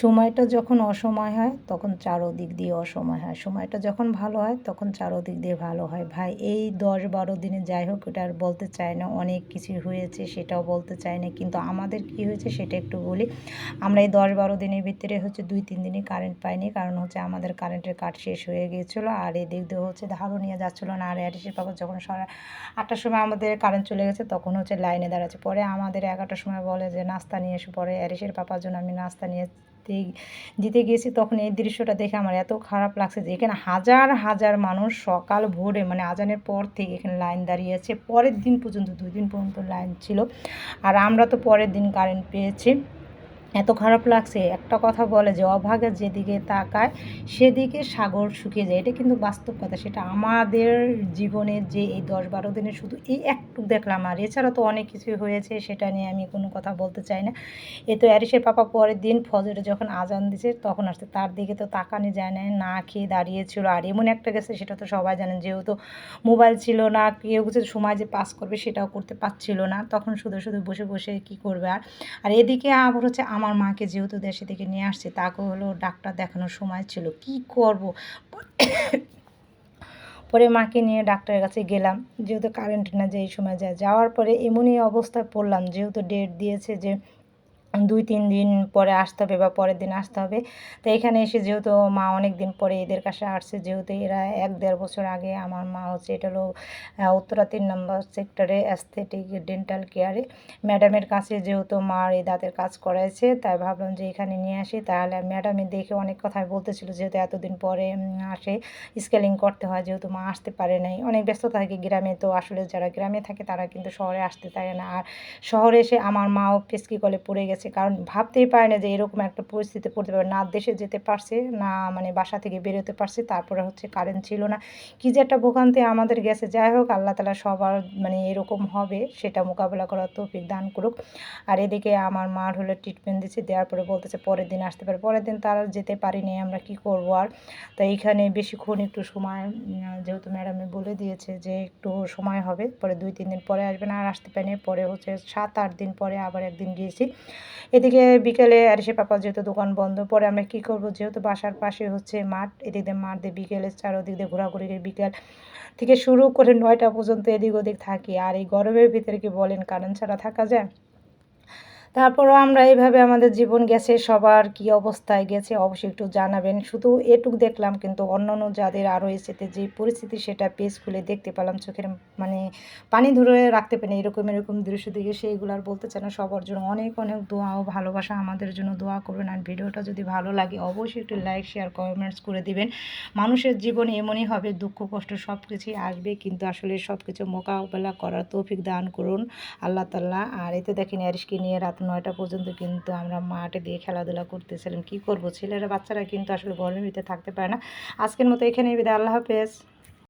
সময়টা যখন অসময় হয়, তখন চারোদিক দিয়ে অসময় হয়। সময়টা যখন ভালো হয়, তখন চারোদিক দিয়ে ভালো হয়। ভাই, এই দশ বারো দিনে যাই হোক, এটা আর বলতে চায় না। অনেক কিছু হয়েছে, সেটাও বলতে চাই না। কিন্তু আমাদের কি হয়েছে, সেটা একটু বলি। আমরা এই দশ বারো দিনের ভিতরে হচ্ছে দুই তিন দিনই কারেন্ট পাইনি। কারণ হচ্ছে আমাদের কারেন্টের কাট শেষ হয়ে গিয়েছিল। আর এদিক দিয়ে হচ্ছে ধারও নিয়ে যাচ্ছিল না। আর অ্যাডিসের পাপা যখন সারা আটটার সময় আমাদের কারেন্ট চলে গেছে, তখন হচ্ছে লাইনে দাঁড়াচ্ছে। পরে আমাদের এগারোটার সময় বলে যে, নাস্তা নিয়ে এসে। পরে অ্যারিসের পাপার জন্য আমি নাস্তা নিয়ে দিতে গেছি তখন এই দৃশ্যটা দেখে আমার এত খারাপ লাগছে যে এখানে হাজার হাজার মানুষ সকাল ভোরে মানে আজানের পর থেকে এখানে লাইন দাঁড়িয়ে আছে। পরের দিন পর্যন্ত, দুই দিন পর্যন্ত লাইন ছিল। আর আমরা তো পরের দিন কারেন্ট পেয়েছি। এত খারাপ লাগছে। একটা কথা বলে যে, অভাগা যেদিকে তাকায়, সেদিকে সাগর শুকিয়ে যায়। এটা কিন্তু বাস্তব কথা। সেটা আমাদের জীবনের যে এই দশ বারো দিনে শুধু এই একটু দেখলাম। আর এছাড়া তো অনেক কিছুই হয়েছে, সেটা নিয়ে আমি কোনো কথা বলতে চাই না। এ তো অ্যারিসের পাপা পরের দিন ফজরে যখন আজান দিছে, তখন আসছে। তার দিকে তো তাকানো যায় না না খেয়ে দাঁড়িয়েছিল। আর এমন একটা গেছে, সেটা তো সবাই জানেন, যেহেতু মোবাইল ছিল না, কেউ কিছু সময় যে পাস করবে, সেটাও করতে পারছিল না। তখন শুধু শুধু বসে বসে কি করবে আর? আর এদিকে আবার হচ্ছে আমার মাকে যেহেতু দেশে থেকে নিয়ে আসছে তাকে হলো ডাক্তার দেখানোর সময় ছিল। কি করব? পরে মাকে নিয়ে ডাক্তারের কাছে গেলাম। যেহেতু কারেন্ট না যে এই সময় যায় যাওয়ার পরে এমনই অবস্থায় পড়লাম, যেহেতু ডেট দিয়েছে যে দুই, তিন দিন পরে আসতে হবে বা পরের দিন আসতে হবে। তো এখানে এসে যেহেতু মা অনেক দিন পরে এদের কাছে আসছে, যেহেতু এরা এক, দেড় বছর আগে আমার মা হচ্ছে এটা হলো উত্তরা তিন নম্বর সেক্টরে অ্যাস্থেটিক ডেন্টাল কেয়ারে ম্যাডামের কাছে যেহেতু মার এই দাঁতের কাজ করাইছে, তাই ভাবলাম যে এখানে নিয়ে আসি। তাহলে ম্যাডামে দেখে অনেক কথাই বলতেছিল যেহেতু এতদিন পরে আসে। স্কেলিং করতে হয়, যেহেতু মা আসতে পারে নাই। অনেক ব্যস্ত থাকে গ্রামে, তো আসলে যারা গ্রামে থাকে তারা কিন্তু শহরে আসতে পারে না। আর শহরে এসে আমার মাও পেস্কি কলে পড়ে গেছে। গেছে কারণ ভাবতেই পারে না যে এরকম একটা পরিস্থিতি পড়তে পারে না দেশে যেতে পারছে, না মানে বাসা থেকে বেরোতে পারছে, তারপরে হচ্ছে কারেন্ট ছিল না। কী যে একটা ভোগান্তি আমাদের গেছে। যাই হোক, আল্লাহ তালা সবার মানে এরকম হবে, সেটা মোকাবেলা করার তৌফিক দান করুক। আর এদিকে আমার মার হলো ট্রিটমেন্ট দিচ্ছে, দেওয়ার পরে বলতেছে পরের দিন আসতে পারে। পরের দিন তারা যেতে পারিনি, আমরা কি করব আর? তো এইখানে বেশিক্ষণ একটু সময় যেহেতু ম্যাডামে বলে দিয়েছে যে একটু সময় হবে, পরে দুই, তিন দিন পরে আসবে না, আর আসতে পারিনি। পরে হচ্ছে সাত, আট দিন পরে আবার একদিন গিয়েছি। এদিকে বিকেলে আরিসে পাপা যেহেতু দোকান বন্ধ, পরে আমরা কি করব? যেহেতু বাসার পাশে হচ্ছে মাঠ, এদিক দিয়ে মাঠ দিয়ে বিকেলে চারোদিক দিয়ে ঘোরাঘুরি বিকেল থেকে শুরু করে নয়টা পর্যন্ত এদিক ওদিক থাকি। আর এই গরমের ভিতরে কি বলেন? কারেন্ট ছাড়া থাকা যায়? তারপরও আমরা এইভাবে আমাদের জীবন গেছে, সবার কি অবস্থায় গেছে অবশ্যই একটু জানাবেন। শুধু এটুক দেখলাম কিন্তু অন্য অন্য যাদের আরও এসেতে যে পরিস্থিতি সেটা পেজ খুলে দেখতে পেলাম, চোখের মানে পানি ধরে রাখতে পারি এরকম এরকম দৃশ্য দিকে সেইগুলো আর বলতে চাই না। সবার জন্য অনেক অনেক দোয়া ও ভালোবাসা। আমাদের জন্য দোয়া করবেন আর ভিডিওটা যদি ভালো লাগে অবশ্যই একটু লাইক শেয়ার কমেন্টস করে দিবেন। মানুষের জীবনে এমনই হবে, দুঃখ, কষ্ট সব কিছুই আসবে কিন্তু আসলে সব কিছু মোকাবেলা করার তৌফিক দান করুন আল্লাহ তাল্লাহ আর এতে দেখেন অ্যারিসকে নিয়ে নয়টা পর্যন্ত কিন্তু আমরা মাঠে দিয়ে খেলাধুলা করতেছিলাম। কি করব? ছেলেরা, বাচ্চারা কিন্তু আসলে গরমের ভিতরে থাকতে পারে না। আজকের মতো এখানে বিদায়। আল্লাহ হাফেজ।